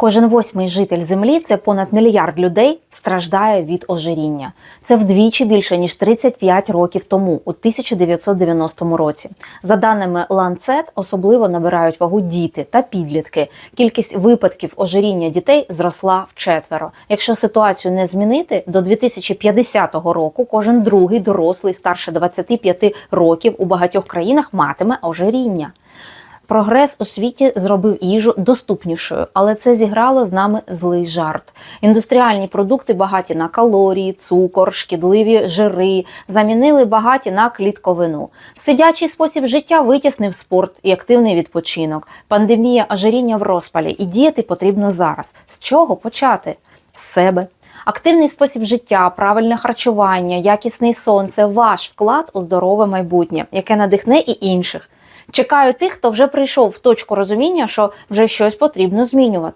Кожен восьмий житель землі це понад мільярд людей страждає від ожиріння. Це вдвічі більше ніж 35 років тому, у 1990 році. За даними Lancet, особливо набирають вагу діти та підлітки. Кількість випадків ожиріння дітей зросла вчетверо. Якщо ситуацію не змінити, до 2050 року кожен другий дорослий старше 25 років у багатьох країнах матиме ожиріння. Прогрес у світі зробив їжу доступнішою, але це зіграло з нами злий жарт. Індустріальні продукти багаті на калорії, цукор, шкідливі жири, замінили багаті на клітковину. Сидячий спосіб життя витіснив спорт і активний відпочинок. Пандемія ожиріння в розпалі, і діяти потрібно зараз. З чого почати? З себе. Активний спосіб життя, правильне харчування, якісний сон це ваш вклад у здорове майбутнє, яке надихне і інших. Чекаю тих, хто вже прийшов в точку розуміння, що вже щось потрібно змінювати.